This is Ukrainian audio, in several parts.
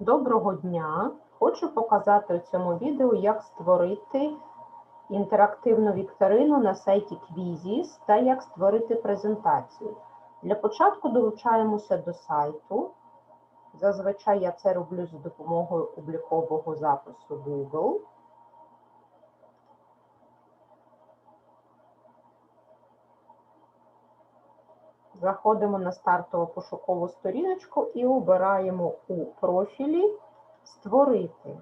Доброго дня! Хочу показати у цьому відео, як створити інтерактивну вікторину на сайті Quizzes та як створити презентацію. Для початку долучаємося до сайту. Зазвичай я це роблю за допомогою облікового запису Google. Заходимо на стартову пошукову сторіночку і обираємо у профілі Створити.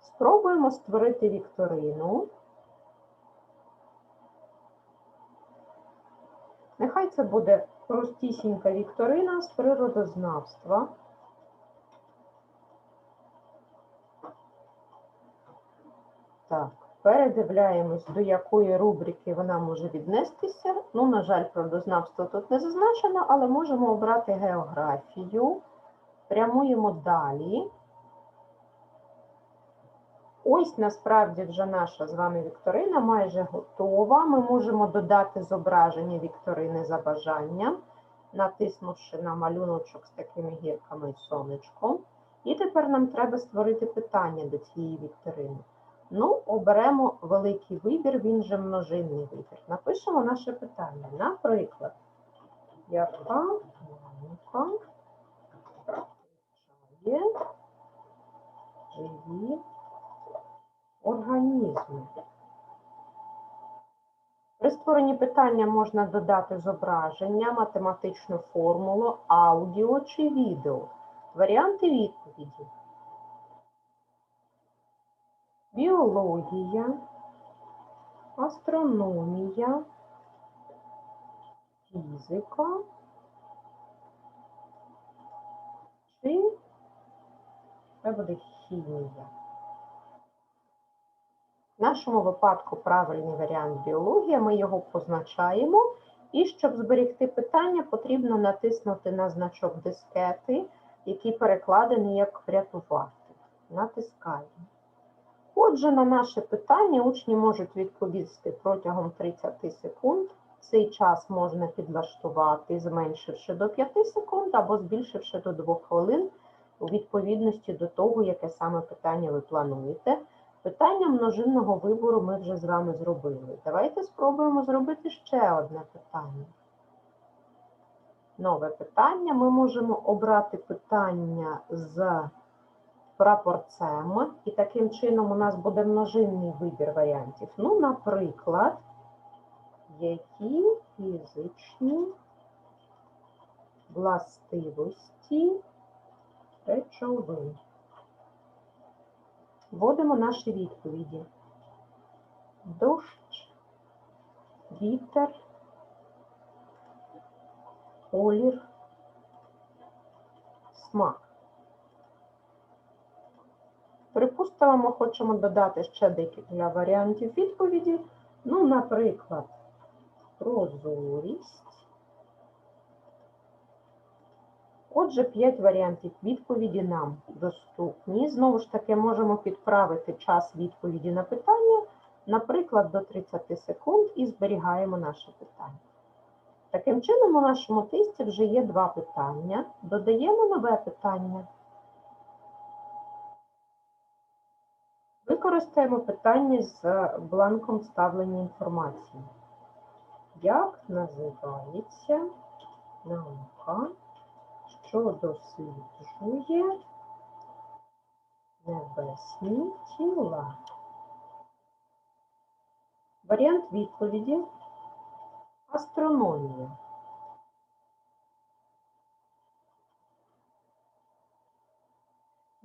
Спробуємо створити вікторину. Нехай це буде простісінька вікторина з природознавства. Так, передивляємось, до якої рубрики вона може віднестися. Ну, на жаль, природознавство тут не зазначено, але можемо обрати географію. Прямуємо далі. Ось насправді вже наша з вами вікторина майже готова. Ми можемо додати зображення вікторини за бажанням, натиснувши на малюночок з такими гірками і сонечком. І тепер нам треба створити питання до цієї вікторини. Ну, оберемо великий вибір, він же множинний вибір. Напишемо наше питання. Наприклад, яка наука вивчає живі організми? При створенні питання можна додати зображення, математичну формулу, аудіо чи відео. Варіанти відповіді. Біологія, астрономія, фізика чи це буде хімія. В нашому випадку правильний варіант біологія, ми його позначаємо. І щоб зберегти питання, потрібно натиснути на значок дискети, який перекладений як врятувати. Натискаємо. Отже, на наше питання учні можуть відповісти протягом 30 секунд. Цей час можна підлаштувати, зменшивши до 5 секунд або збільшивши до 2 хвилин у відповідності до того, яке саме питання ви плануєте. Питання множинного вибору ми вже з вами зробили. Давайте спробуємо зробити ще одне питання. Нове питання. Ми можемо обрати питання з прапорцем, і таким чином у нас буде множинний вибір варіантів. Ну, наприклад, які фізичні властивості речовин. Вводимо наші відповіді. Дощ, вітер, колір, смак. Припустимо, ми хочемо додати ще декілька варіантів відповіді. Ну, наприклад, прозорість. Отже, 5 варіантів відповіді нам доступні. Знову ж таки, можемо підправити час відповіді на питання, наприклад, до 30 секунд, і зберігаємо наше питання. Таким чином, у нашому тесті вже є два питання. Додаємо нове питання. Використаємо питання з бланком вставлення інформації. Як називається наука, що досліджує небесні тіла? Варіант відповіді астрономія.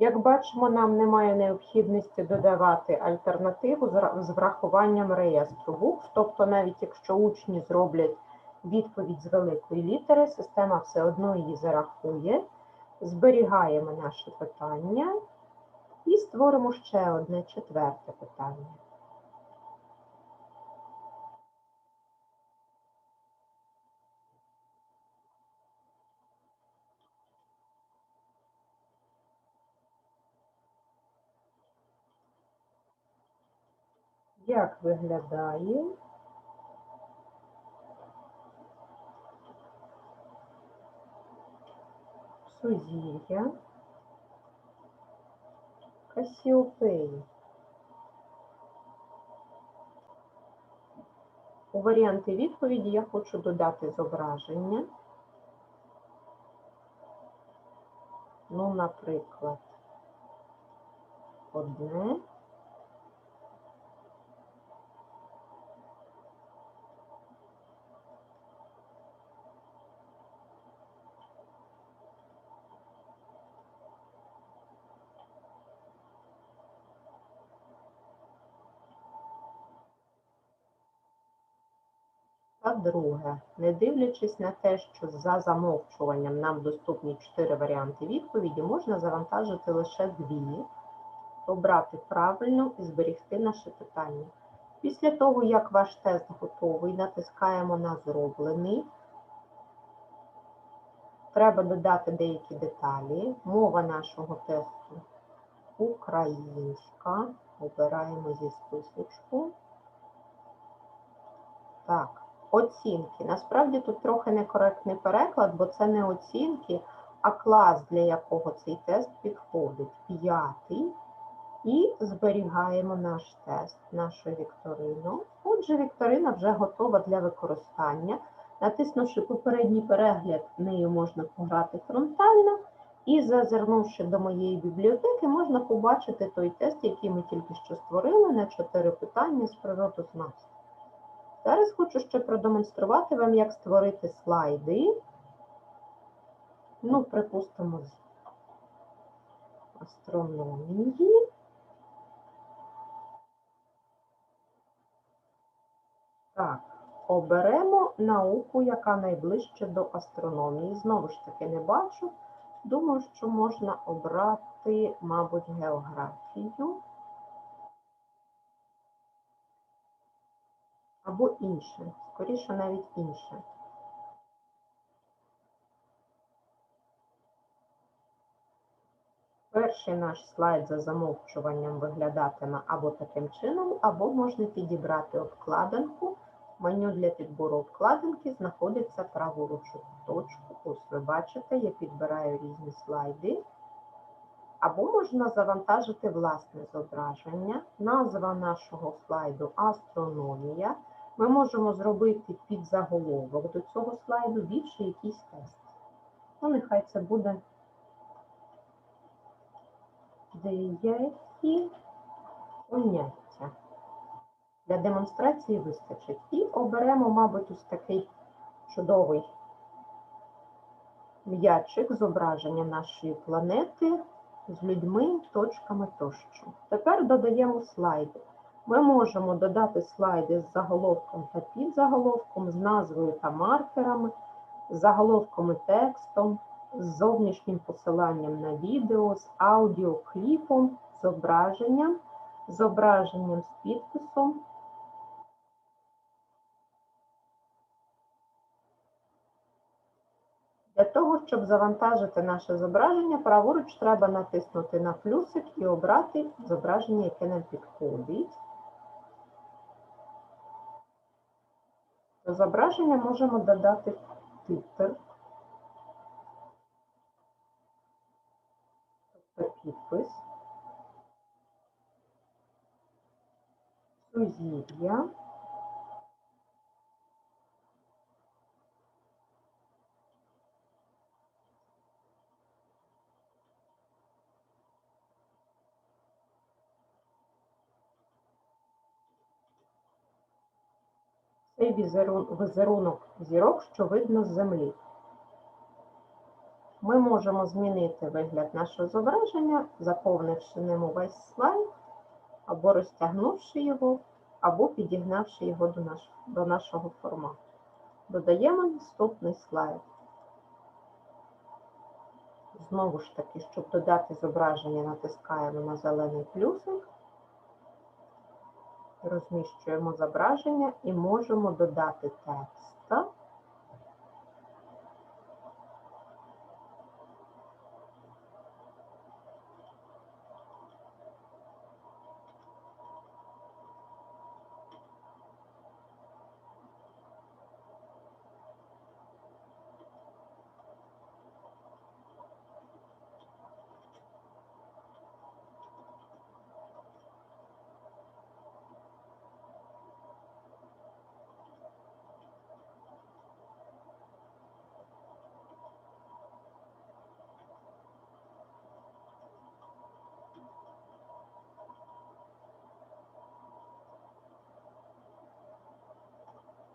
Як бачимо, нам немає необхідності додавати альтернативу з врахуванням реєстру букв, тобто навіть якщо учні зроблять відповідь з великої літери, система все одно її зарахує, зберігаємо наше питання і створимо ще одне четверте питання. Як виглядає сузір'я Касіопеї. У варіанти відповіді я хочу додати зображення. Ну, наприклад, одне. Та друге, не дивлячись на те, що за замовчуванням нам доступні чотири варіанти відповіді, можна завантажити лише дві, обрати правильну і зберегти наше питання. Після того, як ваш тест готовий, натискаємо на зроблений. Треба додати деякі деталі. Мова нашого тесту українська. Обираємо зі списочку. Так. Оцінки. Насправді тут трохи некоректний переклад, бо це не оцінки, а клас, для якого цей тест підходить. П'ятий. І зберігаємо наш тест, нашу вікторину. Отже, вікторина вже готова для використання. Натиснувши попередній перегляд, нею можна пограти фронтально. І зазирнувши до моєї бібліотеки, можна побачити той тест, який ми тільки що створили на чотири питання з природознавства. Зараз хочу ще продемонструвати вам, як створити слайди. Ну, припустимо, з астрономії. Так, оберемо науку, яка найближче до астрономії. Знову ж таки, не бачу. Думаю, що можна обрати, мабуть, географію. Або інше, скоріше навіть інше. Перший наш слайд за замовчуванням виглядатиме або таким чином, або можна підібрати обкладинку. Меню для підбору обкладинки знаходиться праворуч точку. Ось ви бачите, я підбираю різні слайди. Або можна завантажити власне зображення. Назва нашого слайду астрономія. Ми можемо зробити підзаголовок до цього слайду більше якийсь тест. Ну, нехай це буде деякі поняття. Для демонстрації вистачить. І оберемо, мабуть, ось такий чудовий м'ячик зображення нашої планети з людьми, точками тощо. Тепер додаємо слайди. Ми можемо додати слайди з заголовком та підзаголовком, з назвою та маркерами, з заголовком і текстом, з зовнішнім посиланням на відео, з аудіокліпом, зображенням, зображенням з підписом. Для того, щоб завантажити наше зображення, праворуч треба натиснути на плюсик і обрати зображення, яке нам підходить. Зображення можемо додати титр, тобто підпис, сузір'я, цей візерунок зірок, що видно з землі. Ми можемо змінити вигляд нашого зображення, заповнивши ним увесь слайд, або розтягнувши його, або підігнавши його до, наш, до нашого формату. Додаємо наступний слайд. Знову ж таки, щоб додати зображення, натискаємо на зелений плюсик розміщуємо зображення і можемо додати текст.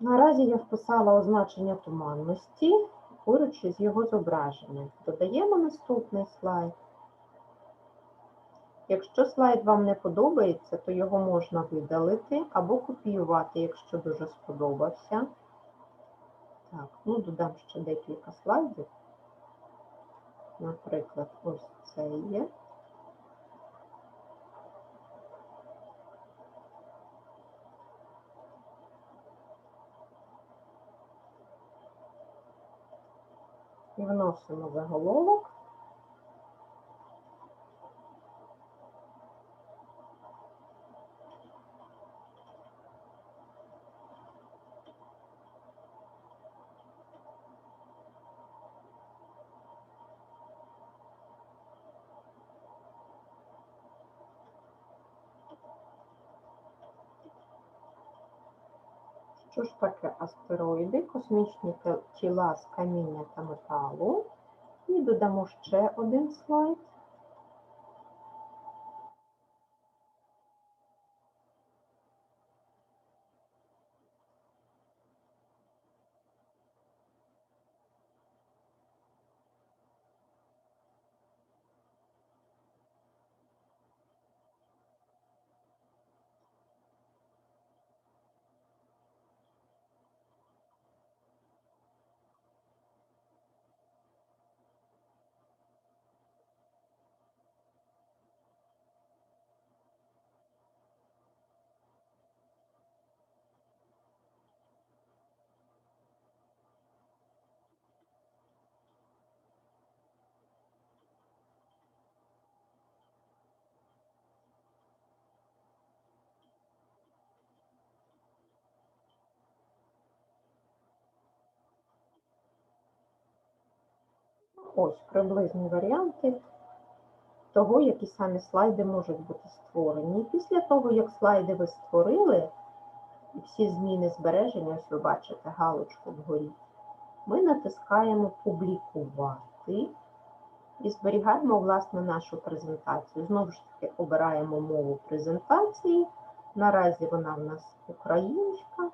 Наразі я вписала означення туманності поруч із його зображенням. Додаємо наступний слайд. Якщо слайд вам не подобається, то його можна видалити або копіювати, якщо дуже сподобався. Так, ну додам ще декілька слайдів. Наприклад, ось цей є. Вносимо заголовок. Що ж таке астероїди? Космічні тіла з каміння та металу. І додамо ще один слайд. Ось приблизні варіанти того, які самі слайди можуть бути створені. І після того, як слайди ви створили, і всі зміни збережені, ось ви бачите галочку вгорі, ми натискаємо Публікувати і зберігаємо власне нашу презентацію. Знову ж таки, обираємо мову презентації. Наразі вона в нас українська.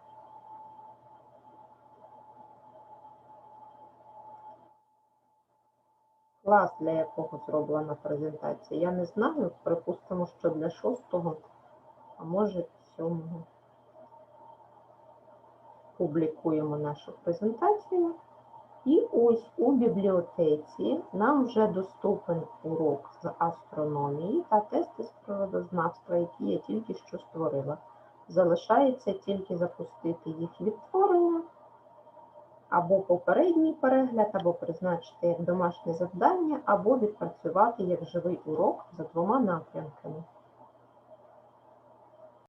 Клас, для якого зроблена презентація. Я не знаю, припустимо, що для шостого, а може сьомого. Публікуємо нашу презентацію. І ось у бібліотеці нам вже доступен урок з астрономії та тести з природознавства, які я тільки що створила. Залишається тільки запустити їх відтворення, або попередній перегляд, або призначити як домашнє завдання, або відпрацювати як живий урок за двома напрямками.